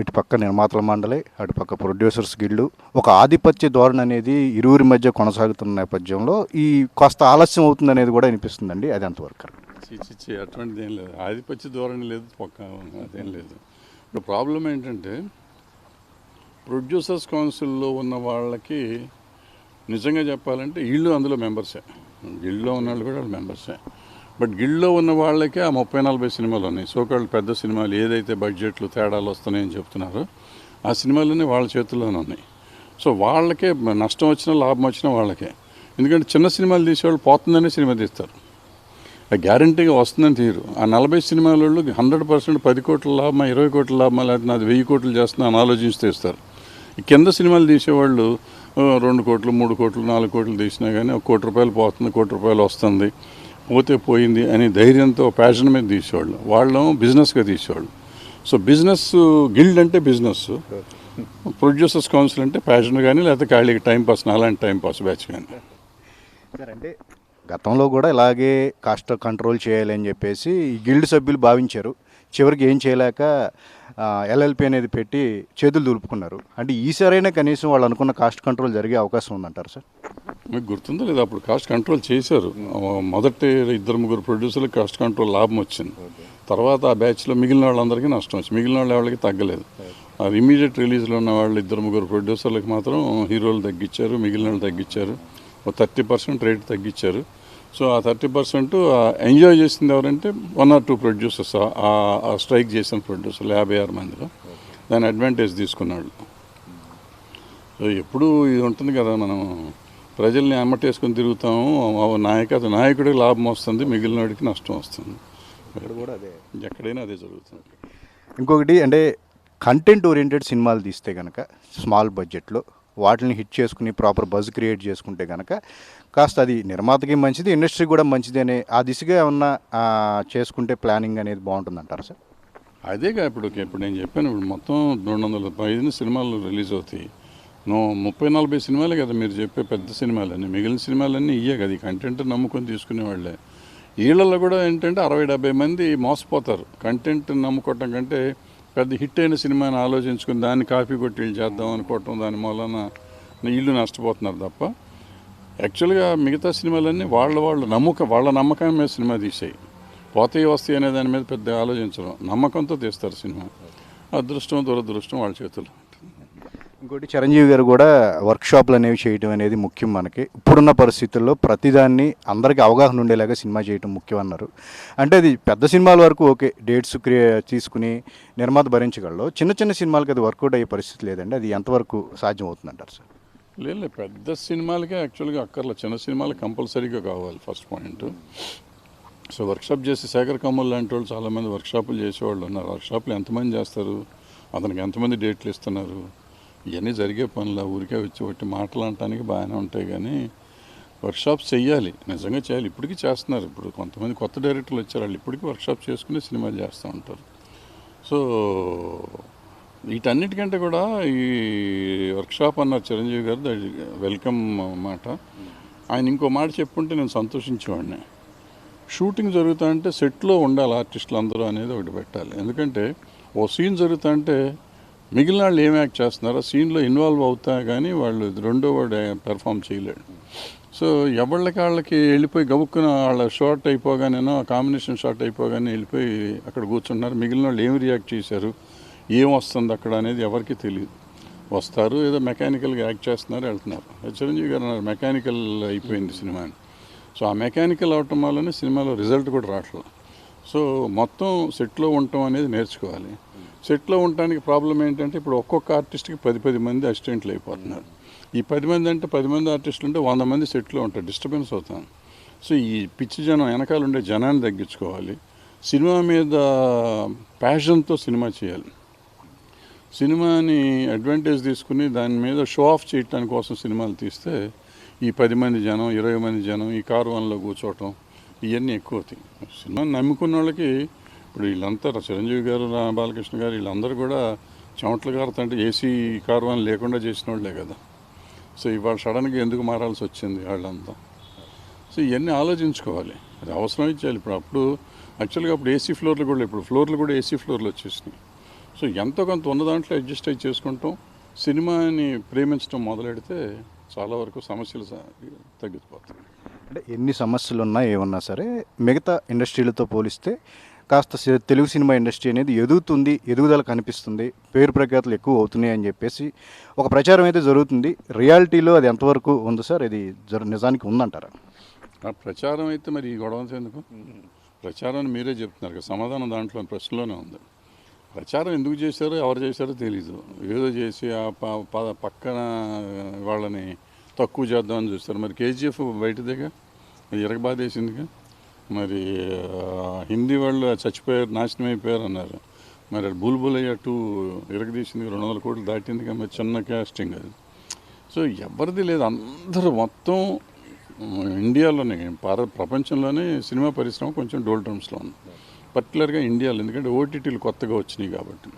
ఇటు పక్క నిర్మాతల మండలి అటు పక్క ప్రొడ్యూసర్స్ గిల్డు ఒక ఆధిపత్య ధోరణి అనేది ఇరువురి మధ్య కొనసాగుతున్న నేపథ్యంలో ఈ కాస్త ఆలస్యం అవుతుంది అనేది కూడా అనిపిస్తుందండి అది అంతవరకు. చిచ్చి అటువంటిది ఏం లేదు. ఆధిపత్య ధోరణి లేదు పక్క అదేం లేదు. ఇప్పుడు ప్రాబ్లం ఏంటంటే ప్రొడ్యూసర్స్ కౌన్సిల్లో ఉన్న వాళ్ళకి నిజంగా చెప్పాలంటే వీళ్ళు అందులో మెంబర్సే. గిల్డ్లో ఉన్న వాళ్ళు కూడా వాళ్ళు మెంబర్సే. బట్ గిల్డ్లో ఉన్న వాళ్ళకే ఆ ముప్పై నలభై సినిమాలు ఉన్నాయి. సోకాళ్ళు పెద్ద సినిమాలు ఏదైతే బడ్జెట్లు తేడాలు వస్తున్నాయని చెప్తున్నారో ఆ సినిమాలన్నీ వాళ్ళ చేతుల్లోనే ఉన్నాయి. సో వాళ్ళకే నష్టం వచ్చినా లాభం వచ్చినా వాళ్ళకే. ఎందుకంటే చిన్న సినిమాలు తీసేవాళ్ళు పోతుందనే సినిమా తీస్తారు. ఆ గ్యారంటీగా వస్తుందని తీరు ఆ నలభై సినిమాల వాళ్ళు హండ్రెడ్ పర్సెంట్ పది కోట్ల లాభమా ఇరవై కోట్ల లాభమా లేకపోతే నాది వెయ్యి కోట్లు చేస్తున్నా అని ఆలోచించి తీస్తారు. కింద సినిమాలు తీసేవాళ్ళు రెండు కోట్లు మూడు కోట్లు నాలుగు కోట్లు తీసినా కానీ ఒక కోటి రూపాయలు పోతుంది కోటి రూపాయలు వస్తుంది. పోతే పోయింది అని ధైర్యంతో ప్యాషన్ మీద తీసేవాళ్ళు. వాళ్ళు బిజినెస్గా తీసేవాళ్ళు. సో బిజినెస్ గిల్డ్ అంటే బిజినెస్ ప్రొడ్యూసర్స్ కౌన్సిల్ అంటే ప్యాషన్ కానీ లేకపోతే ఖాళీకి టైంపాస్ అలాంటి టైం పాస్ బ్యాచ్ కానీ సార్ అంటే గతంలో కూడా ఇలాగే కాస్ట్ కంట్రోల్ చేయాలి అని చెప్పేసి గిల్డ్ సభ్యులు భావించారు. చివరికి ఏం చేయలేక ఎల్ఎల్పి అనేది పెట్టి చేతులు దులుపుకున్నారు. అంటే ఈసారైనా కనీసం వాళ్ళు అనుకున్న కాస్ట్ కంట్రోల్ జరిగే అవకాశం ఉందంటారు సార్? మీకు గుర్తుందో లేదా? అప్పుడు కాస్ట్ కంట్రోల్ చేశారు. మొదటి ఇద్దరు ముగ్గురు ప్రొడ్యూసర్లకు కాస్ట్ కంట్రోల్ లాభం వచ్చింది. తర్వాత ఆ బ్యాచ్లో మిగిలిన వాళ్ళందరికీ నష్టం వచ్చింది. మిగిలిన వాళ్ళ వాళ్ళకి తగ్గలేదు. ఆ ఇమీడియట్ రిలీజ్లో ఉన్న వాళ్ళు ఇద్దరు ముగ్గురు ప్రొడ్యూసర్లకు మాత్రం హీరోలు తగ్గించారు మిగిలిన వాళ్ళు తగ్గించారు. ఒక థర్టీ పర్సెంట్ రేట్ తగ్గించారు. సో ఆ థర్టీ పర్సెంట్ ఎంజాయ్ చేసింది ఎవరంటే వన్ ఆర్ టూ ప్రొడ్యూసర్స్ ఆ స్ట్రైక్ చేసిన ప్రొడ్యూసర్లు యాభై ఆరు మందిలో. దాని అడ్వాంటేజ్ తీసుకున్నాడు సో ఎప్పుడు ఇది ఉంటుంది కదా మనం ప్రజల్ని అమ్మటేసుకొని తిరుగుతాము. ఆ నాయక నాయకుడికి లాభం వస్తుంది మిగిలిన వాడికి నష్టం వస్తుంది. కూడా అదే. ఎక్కడైనా అదే జరుగుతుంది. ఇంకొకటి అంటే కంటెంట్ ఓరియంటెడ్ సినిమాలు తీస్తే కనుక స్మాల్ బడ్జెట్లో వాటిని హిట్ చేసుకుని ప్రాపర్ బజ్ క్రియేట్ చేసుకుంటే కనుక కాస్త అది నిర్మాతకి మంచిది ఇండస్ట్రీ కూడా మంచిది అనే ఆ దిశగా ఏమన్నా చేసుకుంటే ప్లానింగ్ అనేది బాగుంటుంది అంటారు సార్ అదేగా ఇప్పుడు ఇప్పుడు నేను చెప్పాను ఇప్పుడు మొత్తం రెండు వందల పైన సినిమాలు రిలీజ్ అవుతాయి. నో ముప్పై నలభై సినిమాలే కదా మీరు చెప్పే పెద్ద సినిమాలన్నీ. మిగిలిన సినిమాలన్నీ ఇయ్యే కదా ఈ కంటెంట్ నమ్ముకొని తీసుకునే వాళ్ళే. వీళ్ళల్లో కూడా ఏంటంటే అరవై డెబ్బై మంది మోసపోతారు. కంటెంట్ నమ్ముకోవటం కంటే పెద్ద హిట్ అయిన సినిమాని ఆలోచించుకుని దాన్ని కాపీ కొట్టి వీళ్ళు చేద్దాం అనుకోవటం దాని మూలన వీళ్ళు నష్టపోతున్నారు తప్ప. యాక్చువల్గా మిగతా సినిమాలన్నీ వాళ్ళ వాళ్ళ నమ్మకం వాళ్ళ నమ్మకం మీద సినిమా తీసాయి. పోతాయి వస్తాయి అనే దాని మీద పెద్ద ఆలోచించడం నమ్మకంతో తీస్తారు సినిమా. అదృష్టం దురదృష్టం వాళ్ళ చేతుల్లో. ఇంకోటి చిరంజీవి గారు కూడా వర్క్షాప్లు అనేవి చేయడం అనేది ముఖ్యం మనకి. ఇప్పుడున్న పరిస్థితుల్లో ప్రతిదాన్ని అందరికీ అవగాహన ఉండేలాగా సినిమా చేయడం ముఖ్యం అన్నారు. అంటే అది పెద్ద సినిమాల వరకు ఓకే డేట్స్ క్రియే తీసుకుని నిర్మాత భరించగలరు చిన్న చిన్న సినిమాలకి అది వర్కౌట్ అయ్యే పరిస్థితి లేదండి. అది ఎంతవరకు సాధ్యం అవుతుందంటారు సార్? లేదు పెద్ద సినిమాలకే యాక్చువల్గా అక్కర్లే. చిన్న సినిమాలు కంపల్సరీగా కావాలి ఫస్ట్ పాయింట్ సో వర్క్షాప్ చేసి శేఖర్ కమల్ లాంటి వాళ్ళు చాలామంది వర్క్షాపులు చేసేవాళ్ళు ఉన్నారు. వర్క్షాప్లు ఎంతమంది చేస్తారు? అతనికి ఎంతమంది డేట్లు ఇస్తున్నారు? ఇవన్నీ జరిగే పనులు. ఊరికే వచ్చి ఒకటి మాటలు అనటానికి బాగానే ఉంటాయి కానీ వర్క్షాప్ చెయ్యాలి. నిజంగా చేయాలి ఇప్పటికీ చేస్తున్నారు. ఇప్పుడు కొంతమంది కొత్త డైరెక్టర్లు వచ్చారు. వాళ్ళు ఇప్పటికీ వర్క్షాప్ చేసుకుని సినిమాలు చేస్తూ ఉంటారు. సో వీటన్నిటికంటే కూడా ఈ వర్క్షాప్ అన్నారు చిరంజీవి గారు. వెల్కమ్ మాట. ఆయన ఇంకో మాట చెప్పుంటే నేను సంతోషించేవాడిని. షూటింగ్ జరుగుతా అంటే సెట్లో ఉండాలి ఆర్టిస్టులు అందరూ అనేది ఒకటి పెట్టాలి. ఎందుకంటే ఓ సీన్ జరుగుతా అంటే మిగిలిన వాళ్ళు ఏం యాక్ట్ చేస్తున్నారో సీన్లో ఇన్వాల్వ్ అవుతా కానీ వాళ్ళు రెండో వాడు పెర్ఫామ్ చేయలేడు. సో ఎవళ్ళకి వాళ్ళకి వెళ్ళిపోయి గబుక్కున వాళ్ళ షార్ట్ అయిపోగానేనో కాంబినేషన్ షార్ట్ అయిపోగానే వెళ్ళిపోయి అక్కడ కూర్చుంటున్నారు. మిగిలిన వాళ్ళు ఏం రియాక్ట్ చేశారు? ఏం వస్తుంది అక్కడ అనేది ఎవరికి తెలియదు వస్తారు ఏదో మెకానికల్గా యాక్ట్ చేస్తున్నారు వెళ్తున్నారు. చిరంజీవి గారు అన్నారు మెకానికల్ అయిపోయింది సినిమా అని. సో ఆ మెకానికల్ అవటం వల్లనే సినిమాలో రిజల్ట్ కూడా రావట్లేదు. సో మొత్తం సెట్లో ఉండటం అనేది నేర్చుకోవాలి. సెట్లో ఉండటానికి ప్రాబ్లం ఏంటంటే ఇప్పుడు ఒక్కొక్క ఆర్టిస్ట్కి పది పది మంది అసిస్టెంట్లు అయిపోతున్నారు. ఈ పది మంది అంటే పది మంది ఆర్టిస్టులు ఉంటే వంద మంది సెట్లో ఉంటారు డిస్టర్బెన్స్ అవుతాను సో ఈ పిచ్చి జనం వెనకాల ఉండే జనాన్ని తగ్గించుకోవాలి. సినిమా మీద ప్యాషన్తో సినిమా చేయాలి. సినిమాని అడ్వాంటేజ్ తీసుకుని దాని మీద షో ఆఫ్ చేయటానికి కోసం సినిమాలు తీస్తే ఈ పది మంది జనం ఇరవై మంది జనం ఈ కారు వన్లో కూర్చోవటం ఇవన్నీ ఎక్కువ అవుతాయి. సినిమా నమ్ముకున్న వాళ్ళకి ఇప్పుడు వీళ్ళంతా చిరంజీవి గారు రా- బాలకృష్ణ గారు వీళ్ళందరూ కూడా చెమట్ల గారు అంటే ఏసీ కారు లేకుండా చేసిన వాళ్ళే కదా. సో ఇవాళ సడన్గా ఎందుకు మారాల్సి వచ్చింది వాళ్ళంతా? సో ఇవన్నీ ఆలోచించుకోవాలి. అది అవసరం ఇచ్చేయాలి ఇప్పుడు అప్పుడు యాక్చువల్గా అప్పుడు ఏసీ ఫ్లోర్లు కూడా ఇప్పుడు ఫ్లోర్లు కూడా ఏసీ ఫ్లోర్లు వచ్చేసినాయి. సో ఎంతో కొంత ఉన్న దాంట్లో అడ్జస్ట్ అయ్యి చేసుకుంటాం. సినిమాని ప్రేమించడం మొదలెడితే చాలా వరకు సమస్యలు తగ్గిపోతాయి. అంటే ఎన్ని సమస్యలు ఉన్నా ఏమన్నా సరే మిగతా ఇండస్ట్రీలతో పోలిస్తే కాస్త తెలుగు సినిమా ఇండస్ట్రీ అనేది ఎదుగుతుంది ఎదుగుదల కనిపిస్తుంది పేరు ప్రఖ్యాతులు ఎక్కువ అవుతున్నాయి అని చెప్పేసి ఒక ప్రచారం అయితే జరుగుతుంది. రియాలిటీలో అది ఎంతవరకు ఉంది సార్ ఇది నిజానికి ఉందంటారా? ప్రచారం అయితే మరి ఈ గొడవ ఎందుకు? ప్రచారం మీరే చెప్తున్నారు కదా సమాధానం దాంట్లో ప్రశ్నలోనే ఉంది. ప్రచారం ఎందుకు చేశారో ఎవరు చేశారో తెలీదు. ఏదో చేసి ఆ ప- పక్కన వాళ్ళని తక్కువ చేద్దామని చూస్తారు. మరి కేజీఎఫ్ బయటదేగా? అది ఇరగబాదేసిందిగా మరి హిందీ వాళ్ళు చచ్చిపోయారు నాశనం అయిపోయారు అన్నారు. మరి అది బుల్బుల్ అయ్యా టూ ఇరగదీసింది రెండు వందల కోట్లు దాటింది మరి చిన్న క్యాస్టింగ్ అది. సో ఎవరిది లేదు. అందరూ మొత్తం ఇండియాలోనే భారత ప్రపంచంలోనే సినిమా పరిశ్రమ కొంచెం డోల్ డ్రమ్స్లో ఉంది. పర్టికులర్గా ఇండియాలో ఎందుకంటే ఓటీటీలు కొత్తగా వచ్చినాయి కాబట్టి.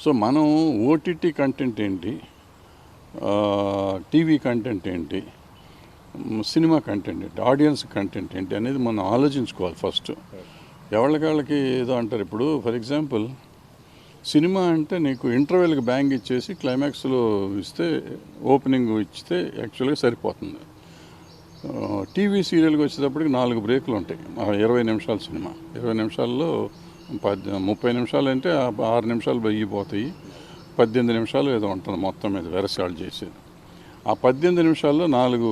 సో మనం ఓటీటీ కంటెంట్ ఏంటి? టీవీ కంటెంట్ ఏంటి? సినిమా కంటెంట్ ఏంటి ఆడియన్స్ కంటెంట్ ఏంటి అనేది మనం ఆలోచించుకోవాలి ఫస్ట్. ఎవరికాళ్ళకి ఏదో అంటారు. ఇప్పుడు ఫర్ ఎగ్జాంపుల్ సినిమా అంటే నీకు ఇంటర్వెల్కి బ్యాంగ్ ఇచ్చేసి క్లైమాక్స్లో ఇస్తే ఓపెనింగ్ ఇచ్చితే యాక్చువల్గా సరిపోతుంది. టీవీ సీరియల్కి వచ్చేటప్పటికి నాలుగు బ్రేకులు ఉంటాయి. ఇరవై నిమిషాల సినిమా. ఇరవై నిమిషాల్లో పద్ ముప్పై నిమిషాలు అంటే ఆరు నిమిషాలు బయ్యిపోతాయి పద్దెనిమిది నిమిషాలు ఏదో ఉంటుంది మొత్తం మీద వెరసాలు చేసేది. ఆ పద్దెనిమిది నిమిషాల్లో నాలుగు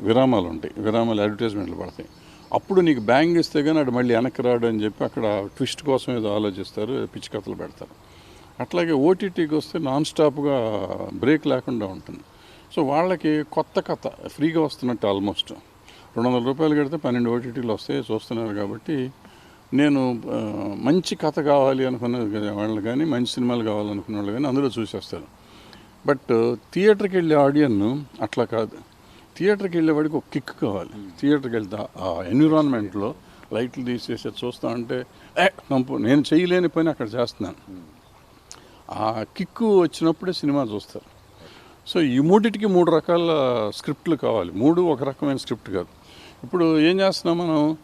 విరామాలు ఉంటాయి. విరామాలు అడ్వర్టైజ్మెంట్లు పడతాయి. అప్పుడు నీకు బ్యాంగ్ ఇస్తే కానీ అటు మళ్ళీ వెనక్కి రాడు అని చెప్పి అక్కడ ట్విస్ట్ కోసం ఏదో ఆలోచిస్తారు పిచ్చి కథలు పెడతారు. అట్లాగే ఓటీటీకి వస్తే నాన్ స్టాప్గా బ్రేక్ లేకుండా ఉంటుంది. సో వాళ్ళకి కొత్త కథ ఫ్రీగా వస్తున్నట్టు ఆల్మోస్ట్ రెండు వందల రూపాయలు కడితే పన్నెండు ఓటీటీలు వస్తాయి చూస్తున్నారు కాబట్టి నేను మంచి కథ కావాలి అనుకున్న వాళ్ళు కానీ మంచి సినిమాలు కావాలనుకున్న వాళ్ళు కానీ అందులో చూసేస్తారు. బట్ థియేటర్కి వెళ్ళే ఆడియన్ అట్లా కాదు. థియేటర్కి వెళ్ళేవాడికి ఒక కిక్ కావాలి. థియేటర్కి వెళ్తే ఆ ఎన్విరాన్మెంట్లో లైట్లు తీసేసి చూస్తా ఉంటే ఏ కంపు నేను చేయలేని పని అక్కడ చేస్తున్నాను. ఆ కిక్కు వచ్చినప్పుడే సినిమా చూస్తారు. సో ఈ మూడింటికి మూడు రకాల స్క్రిప్ట్లు కావాలి. మూడు ఒక రకమైన స్క్రిప్ట్ కాదు. ఇప్పుడు ఏం చేస్తున్నాం మనం?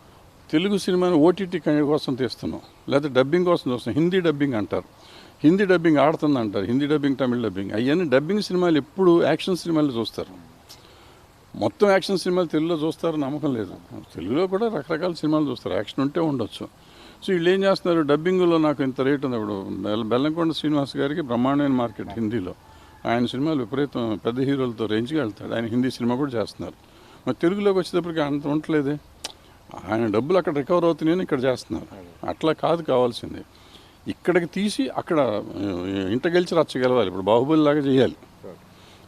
తెలుగు సినిమాని ఓటీటీ కోసం తీస్తున్నాం. లేదా డబ్బింగ్ కోసం చూస్తున్నాం. హిందీ డబ్బింగ్ అంటారు. హిందీ డబ్బింగ్ ఆడుతుంది అంటారు హిందీ డబ్బింగ్ తమిళ డబ్బింగ్. అవన్నీ డబ్బింగ్ సినిమాలు ఎప్పుడు యాక్షన్ సినిమాలు చూస్తారు. మొత్తం యాక్షన్ సినిమాలు తెలుగులో చూస్తారు నమ్మకం లేదు. తెలుగులో కూడా రకరకాల సినిమాలు చూస్తారు. యాక్షన్ ఉంటే ఉండొచ్చు. సో వీళ్ళు ఏం చేస్తున్నారు? డబ్బింగ్లో నాకు ఇంత రేట్ ఉంది. ఇప్పుడు బెల్ల- బెల్లంకొండ శ్రీనివాస్ గారికి బ్రహ్మాండమైన మార్కెట్ హిందీలో. ఆయన సినిమాలు విపరీతం పెద్ద హీరోలతో రేంజ్గా వెళ్తాడు. ఆయన హిందీ సినిమా కూడా చేస్తున్నారు. మరి తెలుగులోకి వచ్చేటప్పటికి అంత ఉండలేదే ఆయన డబ్బులు అక్కడ రికవర్ అవుతున్నాయని ఇక్కడ చేస్తున్నారు. అట్లా కాదు కావాల్సింది. ఇక్కడికి తీసి అక్కడ ఇంట గెలిచి రచ్చ గెలవాలి. ఇప్పుడు బాహుబలి లాగా చేయాలి.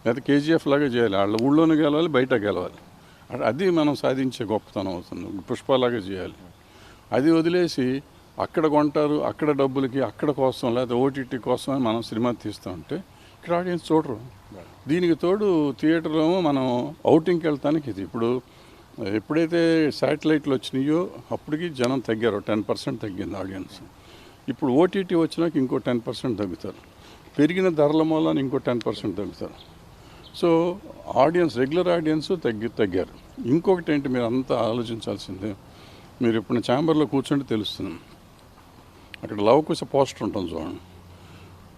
లేకపోతే కేజీఎఫ్ లాగా చేయాలి. వాళ్ళ ఊళ్ళోనే గెలవాలి బయట గెలవాలి. అది మనం సాధించే గొప్పతనం అవుతుంది. పుష్పలాగా చేయాలి. అది వదిలేసి అక్కడ కొంటారు అక్కడ డబ్బులకి అక్కడ కోసం లేకపోతే ఓటీటీ కోసం అని మనం సినిమా తీస్తూ ఉంటే ఇక్కడ ఆడియన్స్ చూడరు. దీనికి తోడు థియేటర్లో మనం అవుటింగ్కి వెళ్తానికి ఇది. ఇప్పుడు ఎప్పుడైతే శాటిలైట్లు వచ్చినాయో అప్పటికి జనం తగ్గారు టెన్ పర్సెంట్ తగ్గింది ఆడియన్స్. ఇప్పుడు ఓటీటీ వచ్చినాక ఇంకో టెన్ పర్సెంట్ తగ్గుతారు. పెరిగిన ధరల మూలాన ఇంకో టెన్ పర్సెంట్ తగ్గుతారు. సో ఆడియన్స్ రెగ్యులర్ ఆడియన్స్ తగ్గి తగ్గారు. ఇంకొకటి ఏంటి మీరు అంతా ఆలోచించాల్సిందే? మీరు ఇప్పుడు ఛాంబర్లో కూర్చుంటే తెలుస్తుంది. అక్కడ లవకుశ పోస్టర్ ఉంటుంది చూడండి.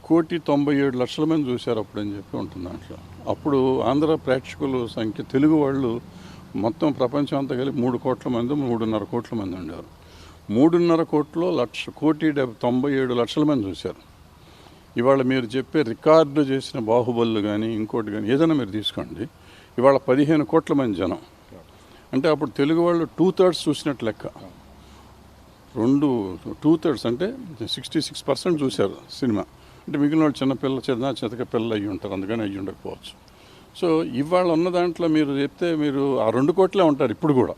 కోటి తొంభై ఏడు లక్షల మంది చూశారు అప్పుడు అని చెప్పి ఉంటుంది దాంట్లో. అప్పుడు ఆంధ్ర ప్రేక్షకుల సంఖ్య తెలుగు వాళ్ళు మొత్తం ప్రపంచం అంతా కలిపి మూడు కోట్ల మంది మూడున్నర కోట్ల మంది ఉండేవారు. మూడున్నర కోట్లో లక్ష కోటి డెబ్ తొంభై ఏడు లక్షల మంది చూశారు. ఇవాళ మీరు చెప్పే రికార్డు చేసిన బాహుబలు కానీ ఇంకోటి కానీ ఏదైనా మీరు తీసుకోండి. ఇవాళ పదిహేను కోట్ల మంది జనం. అంటే అప్పుడు తెలుగు వాళ్ళు టూ థర్డ్స్ చూసినట్టు లెక్క. రెండు టూ థర్డ్స్ అంటే సిక్స్టీ సిక్స్ పర్సెంట్ చూశారు సినిమా. అంటే మిగిలిన వాళ్ళు చిన్నపిల్ల చిన్న చితక పిల్లలు అయ్యి ఉంటారు. అందుకని అయ్యి ఉండకపోవచ్చు. సో ఇవాళ ఉన్న దాంట్లో మీరు చెప్తే మీరు ఆ రెండు కోట్లే ఉంటారు ఇప్పుడు కూడా.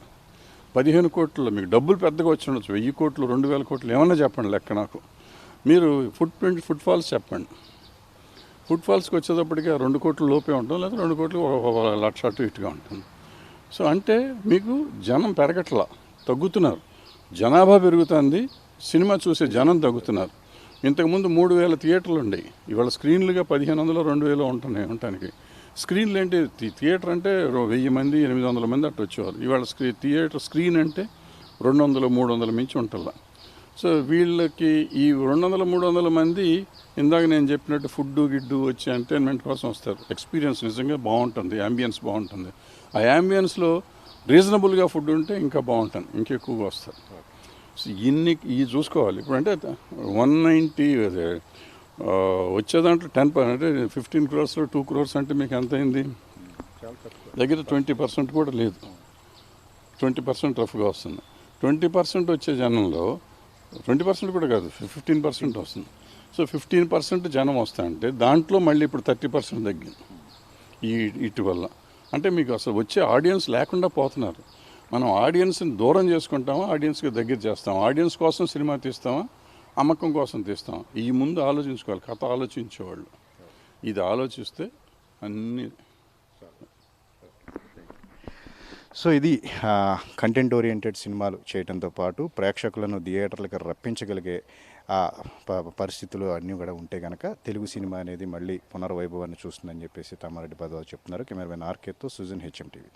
పదిహేను కోట్లు మీకు డబ్బులు పెద్దగా వచ్చి ఉండొచ్చు. వెయ్యి కోట్లు రెండు వేల కోట్లు ఏమన్నా చెప్పండి లెక్క నాకు. మీరు ఫుట్ ప్రింట్ ఫుట్ ఫాల్స్ చెప్పండి. ఫుట్ ఫాల్స్కి వచ్చేటప్పటికి ఆ రెండు కోట్ల లోపే ఉంటుంది లేదా రెండు కోట్లు ఒక లక్ష అటు ఇటుగా ఉంటుంది. సో అంటే మీకు జనం పెరగట్లా తగ్గుతున్నారు. జనాభా పెరుగుతుంది సినిమా చూసే జనం తగ్గుతున్నారు. ఇంతకుముందు మూడు వేల థియేటర్లు ఉండేవి ఇవాళ స్క్రీన్లుగా పదిహేను వందలు రెండు వేలు ఉంటున్నాయి ఉండటానికి స్క్రీన్లు ఏంటి? థి- థియేటర్ అంటే వెయ్యి మంది ఎనిమిది వందల మంది అట్లా వచ్చేవారు ఇవాళ స్క్రీ థియేటర్ స్క్రీన్ అంటే రెండు వందలు మూడు వందల మించి ఉంటుందా సో వీళ్ళకి ఈ రెండు వందల మూడు వందల మంది ఇందాక నేను చెప్పినట్టు ఫుడ్ గిడ్డు వచ్చి ఎంటర్టైన్మెంట్ కోసం వస్తారు. ఎక్స్పీరియన్స్ నిజంగా బాగుంటుంది అంబియన్స్ బాగుంటుంది. ఆ అంబియన్స్లో రీజనబుల్గా ఫుడ్ ఉంటే ఇంకా బాగుంటుంది ఇంకెక్కువగా వస్తారు. సో ఇన్ని ఇవి చూసుకోవాలి. ఇప్పుడు అంటే వన్ నైంటీ వచ్చే దాంట్లో టెన్ అంటే ఫిఫ్టీన్ క్రోర్స్లో టూ క్రోర్స్ అంటే మీకు ఎంత అయింది? దగ్గర ట్వంటీ పర్సెంట్ కూడా లేదు. ట్వంటీ పర్సెంట్ రఫ్గా వస్తుంది. ట్వంటీ పర్సెంట్ వచ్చే జనంలో ట్వంటీ పర్సెంట్ కూడా కాదు ఫిఫ్టీన్ పర్సెంట్ వస్తుంది. సో ఫిఫ్టీన్ పర్సెంట్ జనం వస్తాయంటే దాంట్లో మళ్ళీ ఇప్పుడు థర్టీ పర్సెంట్ తగ్గింది. ఈ ఇటు వల్ల అంటే మీకు అసలు వచ్చే ఆడియన్స్ లేకుండా పోతున్నారు. మనం ఆడియన్స్ని దూరం చేసుకుంటామా ఆడియన్స్కి దగ్గర చేస్తామా ఆడియన్స్ కోసం సినిమా తీస్తామా? అమ్మకం కోసం తీస్తాం. ఈ ముందు ఆలోచించుకోవాలి. కథ ఆలోచించేవాళ్ళు. ఇది ఆలోచిస్తే అన్ని సో ఇది కంటెంట్ ఓరియంటెడ్ సినిమాలు చేయడంతో పాటు ప్రేక్షకులను థియేటర్లకు రప్పించగలిగే ప- పరిస్థితులు అన్నీ కూడా ఉంటే కనుక తెలుగు సినిమా అనేది మళ్ళీ పునర్వైభవాన్ని చూస్తుందని చెప్పేసి తమ్మారెడ్డి పదవాలు చెప్తున్నారు. కెమెరామెన్ ఆర్కేతో సుజన్ హెచ్ఎం టీవీ.